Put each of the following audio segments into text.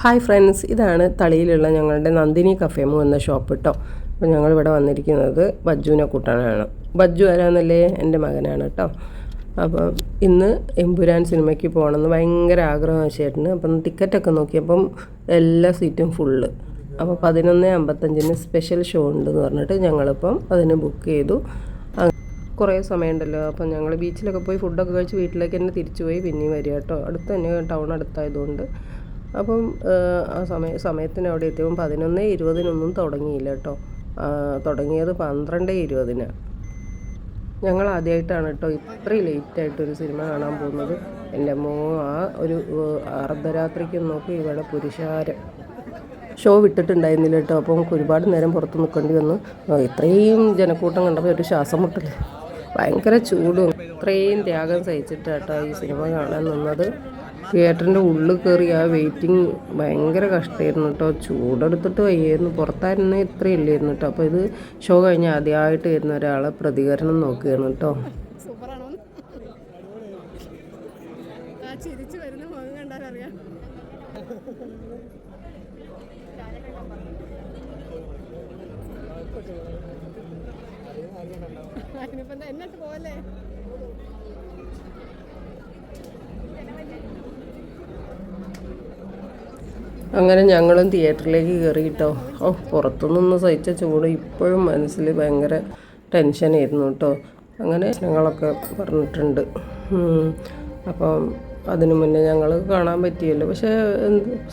Hi friends ഇതാണ് തളിയിലുള്ള ഞങ്ങളുടെ നന്ദിനി കഫേമു എന്ന ഷോപ്പ് കേട്ടോ അപ്പോൾ ഞങ്ങളിവിടെ വന്നിരിക്കുന്നത് ബജ്ജുവിനെ കൂട്ടാനാണ്. ബജ്ജു ആരാന്നല്ലേ? എന്റെ മകനാണ് കേട്ടോ അപ്പോൾ ഇന്ന് എമ്പുരാൻ സിനിമയ്ക്ക് പോകണമെന്ന് ഭയങ്കര ആഗ്രഹം ചേട്ടന് അപ്പം ടിക്കറ്റൊക്കെ നോക്കിയപ്പം എല്ലാ സീറ്റും ഫുള്ള് അപ്പോൾ പതിനൊന്ന് അമ്പത്തഞ്ചിന് സ്പെഷ്യൽ ഷോ ഉണ്ടെന്ന് പറഞ്ഞിട്ട് ഞങ്ങളിപ്പം അതിന് ബുക്ക് ചെയ്തു. കുറേ സമയമുണ്ടല്ലോ. അപ്പം ഞങ്ങൾ ബീച്ചിലൊക്കെ പോയി ഫുഡൊക്കെ കഴിച്ച് വീട്ടിലേക്ക് തന്നെ തിരിച്ചു പോയി പിന്നെയും വരിക കേട്ടോ അടുത്ത് തന്നെ ടൗൺ അടുത്തായതുകൊണ്ട്. അപ്പം ആ സമയ സമയത്തിന് അവിടെ എത്തിയപ്പം പതിനൊന്ന് ഇരുപതിനൊന്നും തുടങ്ങിയില്ല കേട്ടോ. തുടങ്ങിയത് പന്ത്രണ്ട് ഇരുപതിന്. ഞങ്ങൾ ആദ്യമായിട്ടാണ് കേട്ടോ ഇത്രയും ലേറ്റായിട്ടൊരു സിനിമ കാണാൻ പോകുന്നത്. എന്റെ മോ ആ ഒരു അർദ്ധരാത്രിക്ക് നോക്കി ഇവിടെ പുരുഷാരം ഷോ വിട്ടിട്ടുണ്ടായിരുന്നില്ല കേട്ടോ. അപ്പം ഒരുപാട് നേരം പുറത്ത് നിൽക്കേണ്ടി വന്നു. ഇത്രയും ജനക്കൂട്ടം കണ്ടപ്പോൾ ഒരു ശ്വാസം മുട്ടൽ ഭയങ്കര ചൂടും. ഇത്രയും ത്യാഗം സഹിച്ചിട്ടാട്ടോ ഈ സിനിമ കാണാൻ നിന്നത്. തിയേറ്ററിന്റെ ഉള്ളിൽ കയറി ആ വെയിറ്റിംഗ് ഭയങ്കര കഷ്ടമായിരുന്നു കേട്ടോ ചൂടെടുത്തിട്ട് വയ്യായിരുന്നു പുറത്തായിരുന്നു ഇത്രയും ഇല്ലായിരുന്നു കേട്ടോ അപ്പോൾ ഇത് ഷോ കഴിഞ്ഞ് ആദ്യമായിട്ട് വരുന്ന ഒരാളെ പ്രതികരണം നോക്കുകയാണ് കേട്ടോ ചിരിച്ചു വരുന്ന മുഖം കണ്ടാൽ അറിയാം അതിനിപ്പോ എന്നിട്ട് പോലെ അങ്ങനെ ഞങ്ങളും തിയേറ്ററിലേക്ക് കയറിയിട്ടോ. ഓ പുറത്തുനിന്ന് സഹിച്ച ചൂട് ഇപ്പോഴും മനസ്സിൽ ഭയങ്കര ടെൻഷനായിരുന്നു കേട്ടോ. അങ്ങനെ ഞങ്ങളൊക്കെ പറഞ്ഞിട്ടുണ്ട്. അപ്പം അതിനു മുന്നേ ഞങ്ങൾ കാണാൻ പറ്റിയല്ലോ. പക്ഷേ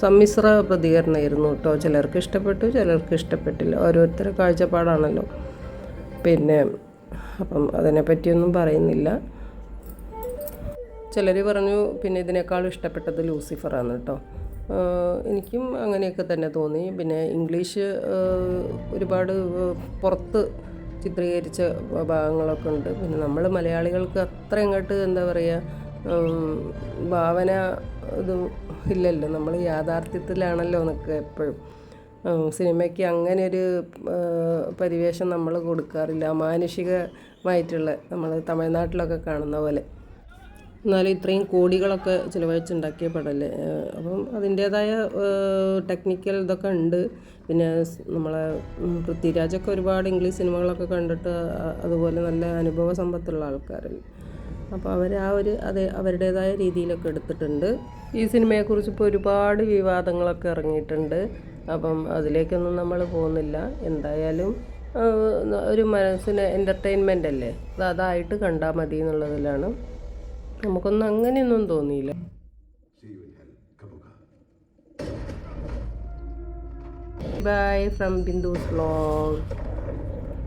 സമ്മിശ്ര പ്രതികരണമായിരുന്നു കേട്ടോ. ചിലർക്ക് ഇഷ്ടപ്പെട്ടു ചിലർക്ക് ഇഷ്ടപ്പെട്ടില്ല. ഓരോരുത്തരുടെ കാഴ്ചപ്പാടാണല്ലോ. പിന്നെ അപ്പം അതിനെപ്പറ്റിയൊന്നും പറയുന്നില്ല. ചിലർ പറഞ്ഞു പിന്നെ ഇതിനേക്കാളും ഇഷ്ടപ്പെട്ടത് ലൂസിഫറാണ് കേട്ടോ. എനിക്കും അങ്ങനെയൊക്കെ തന്നെ തോന്നി. പിന്നെ ഇംഗ്ലീഷ് ഒരുപാട് പുറത്ത് ചിത്രീകരിച്ച ഭാഗങ്ങളൊക്കെ ഉണ്ട്. പിന്നെ നമ്മൾ മലയാളികൾക്ക് അത്ര അങ്ങോട്ട് എന്താ പറയുക ഭാവന ഇത് ഇല്ലല്ലോ. നമ്മൾ യാഥാർത്ഥ്യത്തിലാണല്ലോ നിൽക്കുക എപ്പോഴും. സിനിമയ്ക്ക് അങ്ങനെ ഒരു പരിവേഷം നമ്മൾ കൊടുക്കാറില്ല. മാനുഷികമായിട്ടുള്ള നമ്മൾ തമിഴ്നാട്ടിലൊക്കെ കാണുന്ന പോലെ. എന്നാലും ഇത്രയും കോടികളൊക്കെ ചിലവഴിച്ചുണ്ടാക്കിയ ഏഹ് അപ്പം അതിന്റേതായ ടെക്നിക്കൽ ഇതൊക്കെ ഉണ്ട്. പിന്നെ നമ്മളെ പൃഥ്വിരാജൊക്കെ ഒരുപാട് ഇംഗ്ലീഷ് സിനിമകളൊക്കെ കണ്ടിട്ട് അതുപോലെ നല്ല അനുഭവ സമ്പത്തുള്ള ആൾക്കാരല്ലേ. അപ്പോൾ അവർ ആ ഒരു അത് അവരുടേതായ രീതിയിലൊക്കെ എടുത്തിട്ടുണ്ട്. ഈ സിനിമയെക്കുറിച്ച് ഇപ്പോൾ ഒരുപാട് വിവാദങ്ങളൊക്കെ ഇറങ്ങിയിട്ടുണ്ട്. അപ്പം അതിലേക്കൊന്നും നമ്മൾ പോകുന്നില്ല. എന്തായാലും ഒരു മനസ്സിന് എന്റർടൈൻമെന്റ് അല്ലേ? അത് അതായിട്ട് കണ്ടാൽ മതി എന്നുള്ളതിലാണ്. നമുക്കൊന്നും അങ്ങനെയൊന്നും തോന്നിയില്ല. Bye from ബിന്ദുസ് vlog